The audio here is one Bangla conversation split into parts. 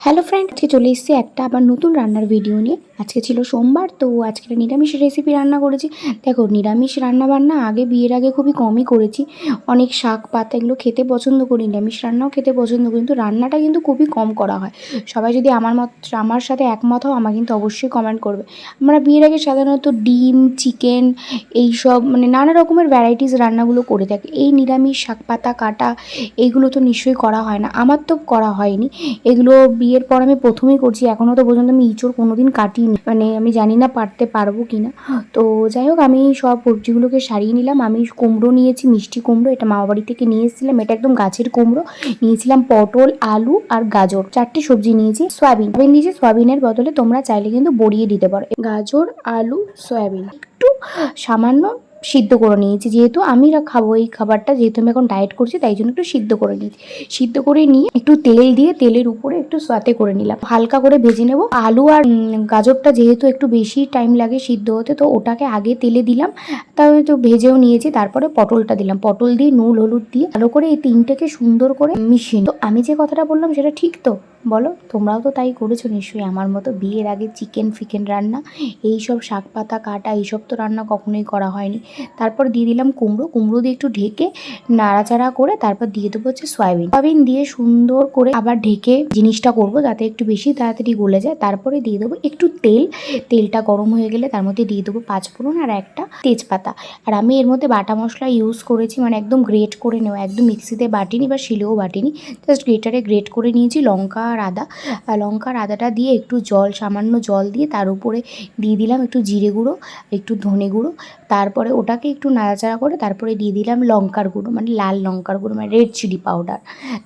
হ্যালো ফ্রেন্ড আজকে চলে এসেছি একটা আবার নতুন রান্নার ভিডিও নিয়ে। আজকে ছিল সোমবার, তো আজকে নিরামিষ রেসিপি রান্না করেছি। দেখো, নিরামিষ রান্না বান্না আগে বিয়ের আগে খুবই কমই করেছি। অনেক শাক পাতা এগুলো খেতে পছন্দ করি, নিরামিষ রান্নাও খেতে পছন্দ করি, কিন্তু রান্নাটা কিন্তু খুবই কম করা হয়। সবাই যদি আমার মত, আমার সাথে একমত হও আমার কিন্তু অবশ্যই কমেন্ট করবে। আমরা বিয়ের আগে সাধারণত ডিম চিকেন এই সব মানে নানা রকমের ভ্যারাইটিস রান্নাগুলো করে থাকি। এই নিরামিষ শাক পাতা, কাটা এইগুলো তো নিশ্চয়ই করা হয় না। আমার তো করা হয়নি। এগুলো বিয়ের পর আমি প্রথমেই করছি এখনও তো পর্যন্ত আমি ইঁচড় কোনো দিন কাটিনি। মানে আমি জানি না পারতে পারব কি না তো যাই হোক, আমি সব সবজিগুলোকে সারিয়ে নিলাম। আমি কুমড়ো নিয়েছি, মিষ্টি কুমড়ো, এটা মামা বাড়ি থেকে নিয়ে এসেছিলাম। এটা একদম গাছের কুমড়ো। নিয়েছিলাম পটল, আলু আর গাজর। চারটে সবজি নিয়েছি, সয়াবিন। সয়াবিন দিয়েছি সয়াবিনের বদলে তোমরা চাইলে কিন্তু বড়িয়ে দিতে পারো। গাজর, আলু, সয়াবিন। একটু সামান্য সিদ্ধ করে নিয়েছি। যেহেতু আমি খাব এই খাবারটা, যেহেতু আমি এখন ডায়েট করছি, তাই জন্য একটু সিদ্ধ করে নিয়েছি। সিদ্ধ করে নিয়ে একটু তেল দিয়ে, তেলের উপরে একটু সাতে করে নিলাম। হালকা করে ভেজে নেব। আলু আর গাজরটা যেহেতু একটু বেশি টাইম লাগে সিদ্ধ হতে, তো ওটাকে আগে তেলে দিলাম। তারপরে তো ভেজেও নিয়েছি, তারপরে পটলটা দিলাম। পটল দিয়ে নুন, হলুদ দিয়ে ভালো করে এই তিনটেকে সুন্দর করে মিশিয়ে। তো আমি যে কথাটা বললাম, সেটা ঠিক তো? বলো? তোমরাও তো তাই করেছ নিশ্চয়ই। আমার মতো বিয়ের আগে চিকেন ফিকেন রান্না এই সব শাক পাতা কাটা, এইসব তো রান্না কখনোই করা হয়নি। তারপর দিয়ে দিলাম কুমড়ো। কুমড়ো দিয়ে একটু ঢেকে নাড়াচাড়া করে তারপর দিয়ে দেবো হচ্ছে সয়াবিন। সয়াবিন দিয়ে সুন্দর করে আবার ঢেকে জিনিসটা করব যাতে একটু বেশি তাড়াতাড়ি গলে যায়। তারপরে দিয়ে দেবো একটু তেল। তেলটা গরম হয়ে গেলে তার মধ্যে দিয়ে দেবো পাঁচফোড়ন আর একটা তেজপাতা। আর আমি এর মধ্যে বাটা মশলা ইউজ করেছি মানে একদম গ্রেট করে নেওয়া, একদম মিক্সিতে বাটিনি বা শিলেও বাটিনি। জাস্ট গ্রেটারে গ্রেট করে নিয়েছি লঙ্কা আর আদা। লঙ্কা আর আদাটা দিয়ে একটু জল, সামান্য জল দিয়ে তার উপরে দিয়ে দিলাম একটু জিরে গুঁড়ো, একটু ধনে গুঁড়ো। তারপরে ওটাকে একটু নাড়াচাড়া করে তারপরে দিয়ে দিলাম লঙ্কার গুঁড়ো মানে লাল লঙ্কার গুঁড়ো মানে রেড চিলি পাউডার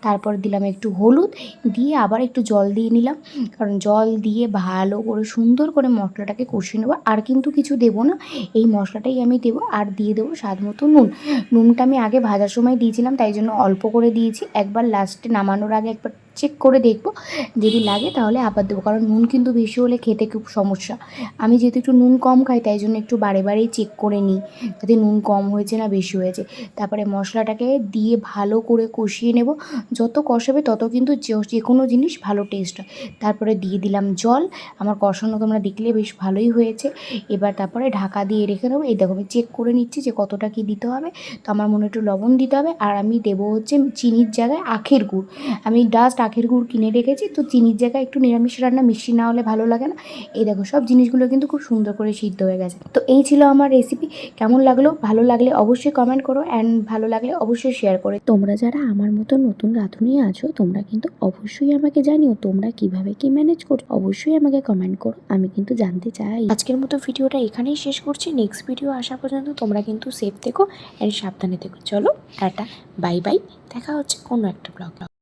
তারপর দিলাম একটু হলুদ, দিয়ে আবার একটু জল দিয়ে নিলাম। কারণ জল দিয়ে ভালো করে, সুন্দর করে মশলাটাকে কষিয়ে নেব। আর কিন্তু কিছু দেবো না, এই মশলাটাই আমি দেবো। আর দিয়ে দেবো স্বাদ মতো নুন। নুনটা আমি আগে ভাজার সময় দিয়েছিলাম, তাই জন্য অল্প করে দিয়েছি। একবার লাস্টে নামানোর আগে একবার চেক করে দেখব, যদি লাগে তাহলে আবার দেবো। কারণ নুন কিন্তু বেশি হলে খেতে খুব সমস্যা। আমি যেহেতু একটু নুন কম খাই, তাই জন্য একটু বারে বারেই চেক করে নিই, যাতে নুন কম হয়েছে না বেশি হয়েছে। তারপরে মশলাটাকে দিয়ে ভালো করে কষিয়ে নেব। যত কষাবে তত কিন্তু যে- কোনো জিনিস ভালো টেস্ট হয়। তারপরে দিয়ে দিলাম জল। আমার কষানো তোমরা দেখলে বেশ ভালোই হয়েছে। এবার তারপরে ঢাকা দিয়ে রেখে দেবো। এই দেখো, আমি চেক করে নিচ্ছি যে কতটা কি দিতে হবে। তো আমার মনে একটু লবণ দিতে হবে। আর আমি দেবো হচ্ছে চিনির জায়গায় আখের গুড়। আমি ডাস্ট আখের গুড় কিনে রেখেছি। তো চিনির জায়গায় একটু নিরামিষ রান্না মিষ্টি না হলে ভালো লাগে না। এই দেখো, সব জিনিসগুলো কিন্তু খুব সুন্দর করে সিদ্ধ হয়ে গেছে। তো এই ছিল আমার রেসিপি কেমন লাগল? ভালো লাগলে অবশ্যই কমেন্ট করো অ্যান্ড ভালো লাগলে অবশ্যই শেয়ার করে। তোমরা যারা আমার মতো নতুন রাঁধুনি আছো, তোমরা কিন্তু অবশ্যই আমাকে জানিও তোমরা কীভাবে কি ম্যানেজ করছ। অবশ্যই আমাকে কমেন্ট করো, আমি কিন্তু জানতে চাই। আজকের মতো ভিডিওটা এখানেই শেষ করছি। নেক্সট ভিডিও আসা পর্যন্ত তোমরা কিন্তু সেফ থেকো অ্যান্ড সাবধানে থেকো। চলো, টাটা বাই বাই দেখা হচ্ছে কোনো একটা ব্লগ